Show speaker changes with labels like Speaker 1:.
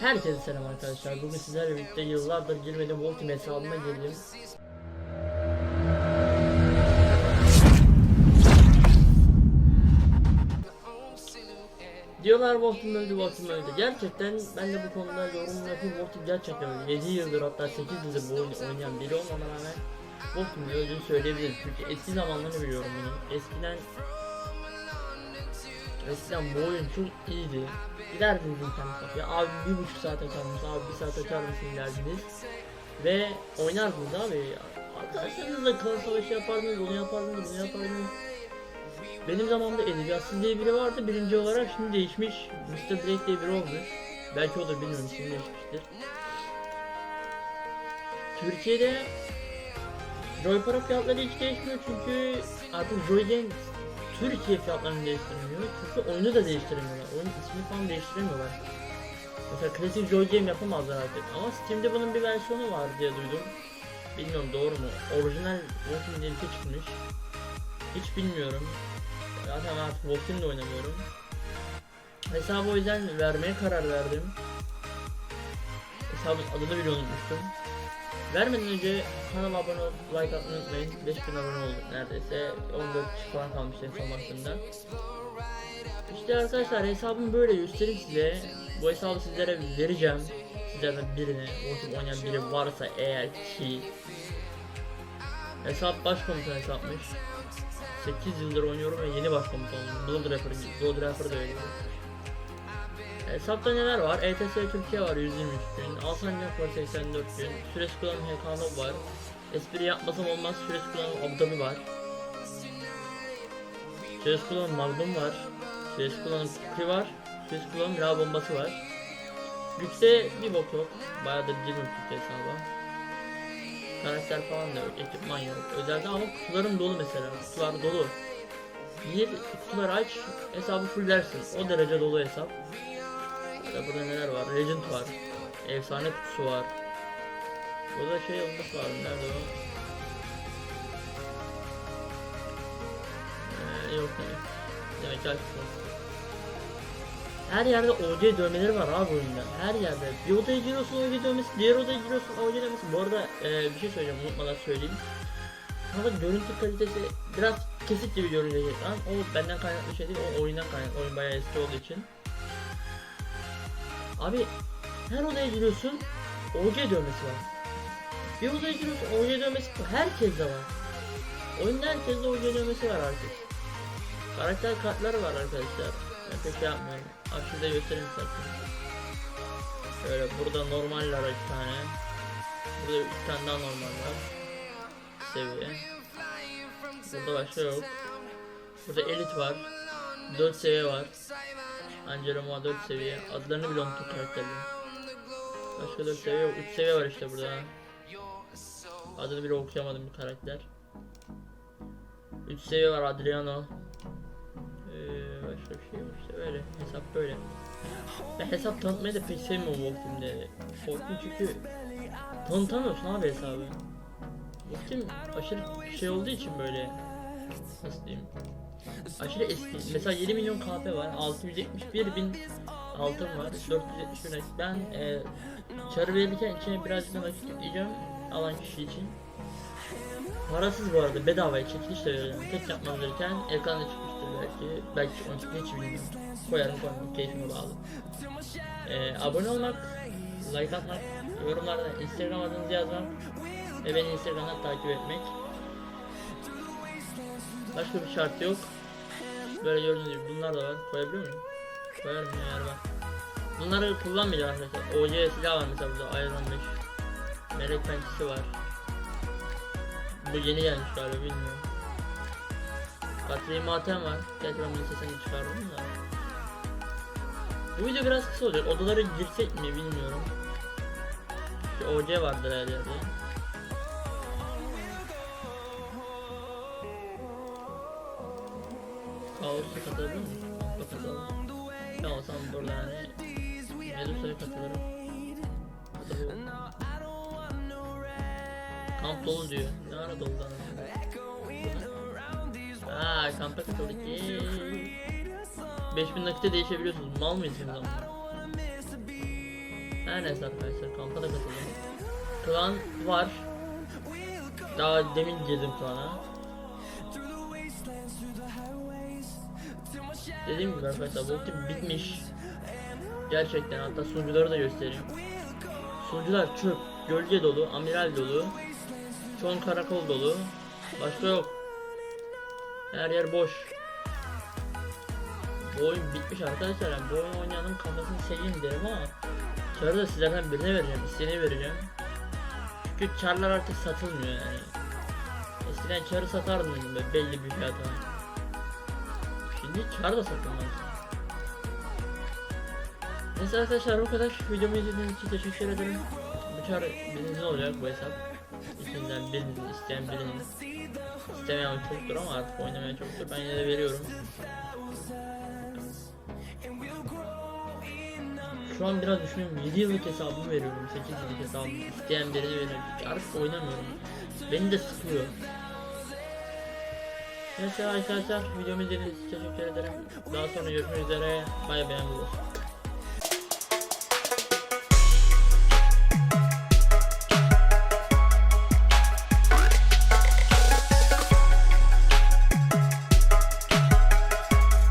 Speaker 1: Herkese selam arkadaşlar. Bugün sizlerle birlikte yıllardır girmediğim Ultimate hesabıma girdim. Diyorlar Voltim öldü, Voltim öldü. Gerçekten ben de bu konuda yorum yapayım. Voltim gerçekten öldü. 7 yıldır hatta 8 yıldır bu oyunu oynayan biri olmama rağmen Voltim'in öldüğünü söyleyebilirim. Çünkü eski zamanlarını biliyorum bunu. Eskiden Eskiden bu oyun çok iyiydi. Giderdiniz internet kafeye. Abi bir buçuk saat açarmış, abi bir saat açar mısın derdiniz. Ve oynardınız abi. Arkadaşlarınızla klan savaşı yapardınız, onu yapardınız, bunu yapardınız. Benim zamanımda Edigatsız diye biri vardı birinci olarak şimdi değişmiş. Mr. Blake diye biri olmuş. Belki odur bilmiyorum şimdi değişmiştir. Türkiye'de Joy para fiyatları hiç değişmiyor çünkü artık Joy Game Türkiye fiyatlarını değiştirmiyor. Çünkü oyunu da değiştiremiyorlar. Oyun ismini falan değiştiremiyorlar. Mesela klasik Joy Game yapamazlar artık. Ama Steam'de bunun bir versiyonu var diye duydum. Bilmiyorum doğru mu? Orijinal Walking diye çıkmış. Hiç bilmiyorum. Zaten artık Walking de oynamıyorum. Hesabı o yüzden vermeye karar verdim. Hesabın adını bile unutmuştum. Vermeden önce kanala abone olup like atmayı unutmayın. 5000 abone olduk neredeyse. 14 kişi falan kalmış en son baktığımda. İşte arkadaşlar hesabım böyle göstereyim size. Bu hesabı sizlere vereceğim. Sizlerden birine, Ultim oynayan biri varsa eğer ki Hesap başkomutan hesapmış. 8 yıldır oynuyorum ve yeni başkomutan oldum. Blood Rapper, Blood Rapper da öyle. Hesapta neler var? ETS Türkiye var 123 gün, Alsancak var 84 gün, Süres kullanım HKN var, espri yapmasam olmaz Süres kullanım Abu Dhabi var, Süres kullanım Magnum var, Süres kullanım Kukri var, Süres kullanım Ra bombası var. Yükse bir bok yok, bayağı da girdim Türkiye hesaba. Karakter falan da yok, ekipman yok. Özelde ama kutularım dolu mesela, kutular dolu. Bir kutuları aç, hesabı fullersin. O derece dolu hesap. Ya burada neler var? Legend var. Efsane kutusu var. Burada şey olması lazım. Nerede o? Ee, yok demek. Demek ki. Her yerde OC dövmeleri var abi oyunda. Her yerde. Bir odaya giriyorsun OC dövmesi, diğer odaya giriyorsun OC dövmesi. Bu arada e, bir şey söyleyeceğim unutmadan söyleyeyim. Ama görüntü kalitesi biraz kesik gibi görünecek lan. O benden kaynaklı şey değil, o oyundan kaynaklı. Oyun bayağı eski olduğu için. Abi her odaya giriyorsun OC dövmesi var. Bir odaya giriyorsun OC dövmesi. Herkes de var. Oyunda herkes de OC dövmesi var artık. Karakter kartları var arkadaşlar. Ben pek şey yapmıyorum. Aşağıda göstereyim isterseniz. Şöyle burada normaller iki tane. Burada üç tane daha normal var. Seviye. Burada başka yok. Burada elit var. 4 seviye var. Angelo Moa 4 seviye. Adlarını bile unuttum karakterlerin. Başka 4 seviye yok. 3 seviye var işte burada. Adını bile okuyamadım bir karakter. 3 seviye var Adriano. Ee, başka bir şey yok işte böyle. Hesap böyle. Ben hesap tanıtmayı da pek sevmiyorum Wolf'imde. Wolf'im çünkü tanıtamıyorsun abi hesabı. Wolf'im aşırı şey olduğu için böyle nasıl diyeyim aşırı eski. Mesela 7 milyon KP var. 671 bin altın var. 470 bin. Ben e, çarı verirken içine birazcık da nakit alan kişi için. Parasız bu arada bedavaya çekiliş de vereceğim. Tek yapmam gereken ekranda çıkmıştır belki. Belki 12 hiç bilmiyorum. Koyarım koymam keyfime bağlı. E, abone olmak, like atmak, yorumlarda Instagram adınızı yazmak ve beni Instagram'dan takip etmek. Başka bir şart yok. Böyle gördüğünüz gibi bunlar da var. Koyabiliyor muyum? Koyarım ya eğer var. Bunları kullanmayacağım arkadaşlar. OC silah var mesela burada 5. Melek pençesi var. Bu yeni gelmiş galiba bilmiyorum. Battery matem var. Gerçi ben bunun sesini çıkardım da. Bu video biraz kısa olacak. Odalara girsek mi bilmiyorum. Şu OC vardır her Kaos'a katılabilir miyim? Kampa katılalım. Ben olsam burada hani Medusa'ya katılırım. Katılıyorum. Kamp dolu diyor. Ne ara dolu lan? Aa kampa katıldık. Yeee. 5000 nakite değişebiliyorsunuz. Mal mıyız biz ama? Her neyse arkadaşlar kampa da katıldım. Klan var. Daha demin girdim klana. Dediğim gibi arkadaşlar bu ultim bitmiş. Gerçekten hatta sunucuları da göstereyim. Sunucular çöp, gölge dolu, amiral dolu. Çoğun karakol dolu. Başka yok. Her yer boş. Bu oyun bitmiş arkadaşlar. Yani bu oyun oynayanın kafasını seveyim derim ama Çarı da sizlerden birine vereceğim. İsteyene vereceğim. Çünkü çarlar artık satılmıyor yani. Eskiden çarı satardım böyle belli bir fiyata. Şimdi çar da satılmaz. Neyse arkadaşlar bu kadar. Videomu izlediğiniz için teşekkür ederim. Bu çar birinizin olacak bu hesap. İçinden birinin isteyen birinin. İstemeyen çoktur ama artık oynamayan çoktur. Ben yine de veriyorum. Şu an biraz düşünüyorum 7 yıllık hesabımı veriyorum 8 yıllık hesabımı isteyen birine veriyorum artık oynamıyorum Beni de sıkıyor Neyse arkadaşlar videomu izlediğiniz için teşekkür ederim. Daha sonra görüşmek üzere. Bay bay